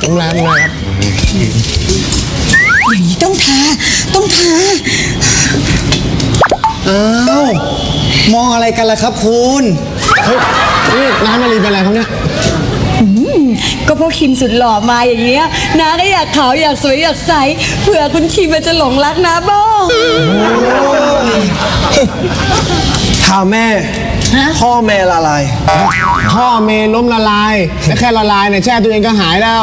โรงแรมเลยครับอย่างนี้ต้องทา ต้องทา อ้าว มองอะไรกันล่ะครับคุณเฮ้ยนี่ร้านมารีเป็นอะไรครับเนี่ย ก็พวกคิมสุดหล่อมาอย่างเงี้ยน้าก็อยากขาวอยากสวยอยากใสเผื่อคุณคิมมันจะหลงรักน้าบ้างถ้าแม่ พ่อแม่ละลาย พ่อเมย์ล้มละลายและแค่ละลายเนี่ยแช่ตัวเองก็หายแล้ว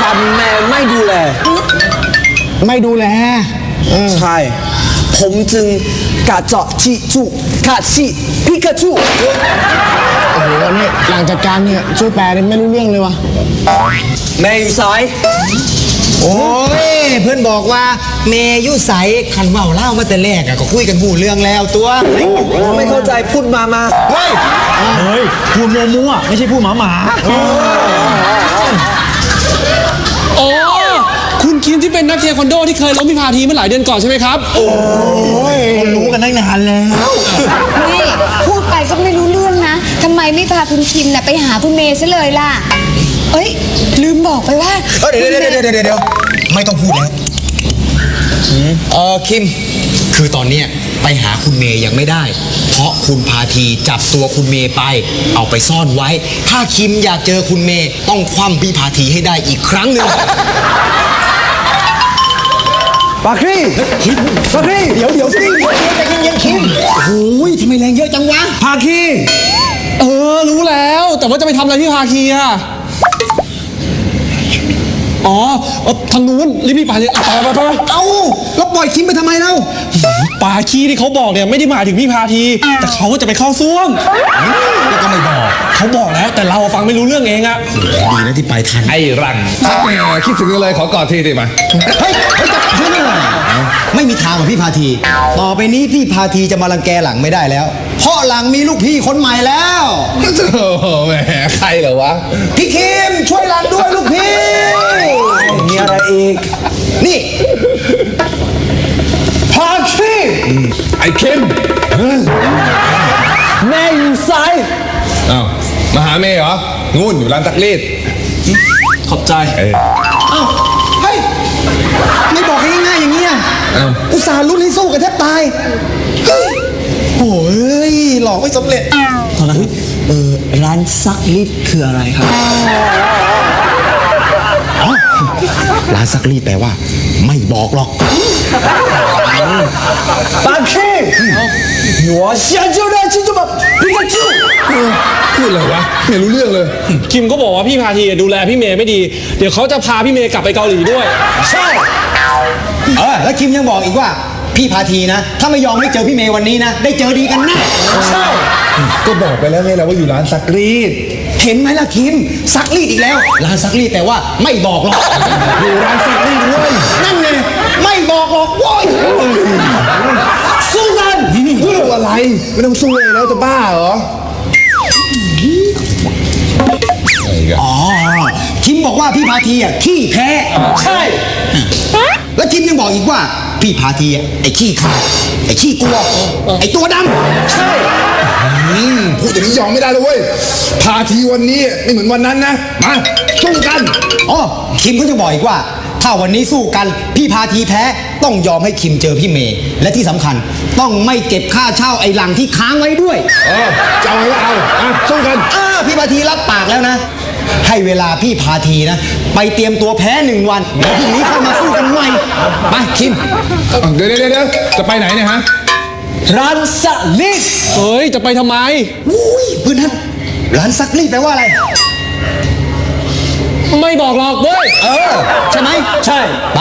ฟันแม่ไม่ดูแล ไม่ดูแลเออใช่ ผมจึงกะเจาะชิจุกะชิพิกาจูโอ้โหนี่หลังจากการเนี่ยช่วยแปลนี่ไม่รู้เรื่องเลยวะแม่อยู่ซ้าย โอ้ย เพื่อนบอกว่าเมยุใสขันเมาเล่ามาแต่แรกอะก็คุยกันหูเรื่องแล้วตัวไม่เข้าใจพูดมามาเฮ้ยเฮ้ยพูดมั่วๆไม่ใช่พูดหมาหมาอ๋อคุณคิมที่เป็นนักเทควันโดที่เคยล้มพิพาทีเมื่อหลายเดือนก่อนใช่ไหมครับคนรู้กันตั้งนานแล้ว นี่พูดไปก็ไม่รู้เรื่องนะทำไมไม่พาคุณคิมน่ะไปหาคุณเมย์ซะเลยล่ะ เอ้ย ลืมบอกไปว่าเอ้ยเดี๋ยวเดี๋ยวเดี๋ยวเดี๋ยวเดี๋ยวไม่ต้องพูดแล้วเออคิม คือตอนเนี้ยไปหาคุณเมย์ยังไม่ได้ เพราะคุณพาทีจับตัวคุณเมย์ไป เอาไปซ่อนไว้ ถ้าคิมอยากเจอคุณเมย์ต้องคว่ำพี่พาทีให้ได้อีกครั้งหนึ่งปาครีปาครีเดี๋ยวเดี๋ยวสิเดี๋ยวใจเย็นๆคิมโอ้ยทำไมแรงเยอะจังวะ พาคี เออ รู้แล้ว แต่ว่าจะไปทำอะไรที่พาคีอะ อ๋อเอ่อทางนู้นรีบๆไปเลยเอาไปไปไปไปเอ้าแล้วปล่อยคิมไปทำไมเล่าปาคีที่เขาบอกเนี่ยไม่ได้หมายถึงพี่พาที แต่เขาจะไปเข้าซ่วมแล้วก็ไม่บอกเขาบอกแล้วแต่เราฟังไม่รู้เรื่องเองอะดีนะที่ไปทันไอ้รังคิดถึงเลยขอกอดทีได้ไหมเฮ้ยเฮ้ยจะช่วยหน่อยไม่มีทางหรอกพี่พาที ต่อไปนี้พี่พาทีจะมารังแกหลังไม่ได้แล้ว เพราะหลังมีลูกพี่คนใหม่แล้วโอ้โหแหมใครเหรอวะ พี่คิมช่วยหลังด้วยลูกพี่มีอะไรอีก นี่พาคีไอ้คิมแม่อยู่ซ้ายอ้าวมาหาเมย์เหรอนู่นอยู่ร้านตักรีดขอบใจเฮ้ยไม่บอกให้ง่ายๆ อุตส่าห์ลุ้นให้สู้กันแทบตายเฮ้ยโอ้ยหลอกไม่สำเร็จ ตอนนั้นเออร้านซักรีดคืออะไรครับ ร้านซักรีดแปลว่า ไม่บอกหรอก ปังคีหัวเชียเจ้าได้ชิ้นจุบพิกาจูพูดอะไรวะไม่รู้เรื่องเลย คิมก็บอกว่าพี่พาทีดูแลพี่เมย์ไม่ดี เดี๋ยวเขาจะพาพี่เมย์กลับไปเกาหลีด้วย ใช่ เออแล้วคิมยังบอกอีกว่าพี่พาทีนะ ถ้าไม่ยอมให้เจอพี่เมย์วันนี้นะ ได้เจอดีกันแน่ใช่ก็บอกไปแล้วไงเราว่าอยู่ร้านซักรีด เห็นไหมล่ะคิมซักรีดอีกแล้ว ร้านซักรีดแปลว่าไม่บอกหรอกอยู่ร้านซักรีดด้วยนั่นไงไม่บอกหรอกโว้ยสู้กันสู้อะไรไม่ต้องสู้เลยแล้วจะบ้าเหรออ๋อคิมบอกว่าพี่พาทีอะขี้แพ้ใช่ แล้วคิมยังบอกอีกว่า พี่พาทีอะไอ้ขี้ขาดไอ้ขี้กลัว ไอ้ตัวดำใช่อืมพูดอย่างนี้ยอมไม่ได้เลยเว้ยพาทีวันนี้ไม่เหมือนวันนั้นนะ มาสู้กันอ๋อคิมก็จะบอกอีกว่า ถ้าวันนี้สู้กัน พี่พาทีแพ้ต้องยอมให้คิมเจอพี่เมย์ และที่สำคัญต้องไม่เก็บค่าเช่าไอ้หลังที่ค้างไว้ด้วย เออจะเอาไงก็เอาอะสู้กัน เออพี่พาทีรับปากแล้วนะ ให้เวลาพี่พาทีนะ ไปเตรียมตัวแพ้หนึ่งวันแล้วพรุ่งนี้ค่อยมาสู้กันใหม่ไปคิม เดี๋ยวเดี๋ยวเดี๋ยวจะไปไหนเนี่ยฮะร้านซักลิดเฮ้ย จะไปทำไม อุ้ยพื้นท่านร้านซักรีดแปลว่าอะไร ไม่บอกหรอกเว้ย เออ ใช่ไหม ใช่ ไป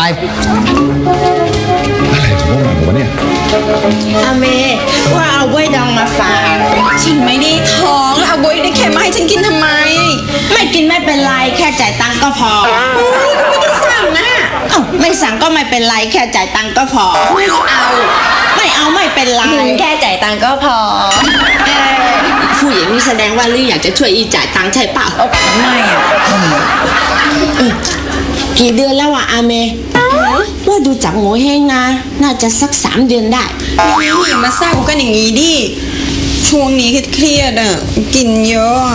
เป็นไรแค่จ่ายตังค์ก็พอไม่ต้องสั่งนะเอ้าไม่สั่งก็ไม่เป็นไรแค่จ่ายตังค์ก็พอ ไม่เอา ไม่เอาไม่เป็นไรแค่จ่ายตังค์ก็พอเอ่อผู้หญิงนี่แสดงว่าลี่อยากจะช่วยอีจ่ายตังค์ใช่เปล่าไม่อะกี่เดือนแล้วอะอาเมว่าดูจากโง่เฮงนะ น่าจะสักสามเดือนได้นี่อย่ามาแซ่บกันอย่างนี้ดิช่วงนี้เครียดๆอะกินเยอะ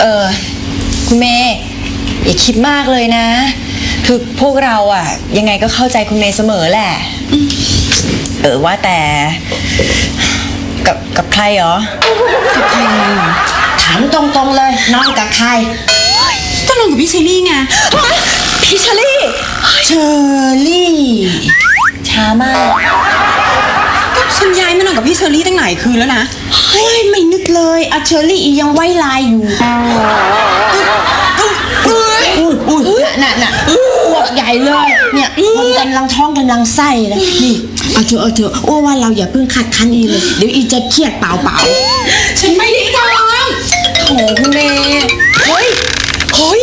เออ คุณเมย์อย่าคิดมากเลยนะคือพวกเราอะยังไงก็เข้าใจคุณเมย์เสมอแหละ เออว่าแต่ กับกับใครเหรอ กับใครถามตรงๆเลยนอนกับใครก็นอนกับพี่เชอรี่ไงพี่เชอรี่เชอรี่ ช้ามากก็ฉันย้ายมานอนกับพี่เชอรี่ตั้งหลายคืนแล้วนะเฮ้ยไม่นึกเลยอาเชอรี่อียังไว้ลายอยู่อุ้ยอุ้ยน่ะน่ะอ้วกใหญ่เลยเนี่ยคนกำลังท้องกำลังไส้เลยนี่เอาเถอะเอาเถอะอ้วว่าเราอย่าเพิ่งคัดคันอีเลยเดี๋ยวอีจะเครียดเปล่าเปล่าฉันไม่ได้ทโหคุณเมย์เฮ้ย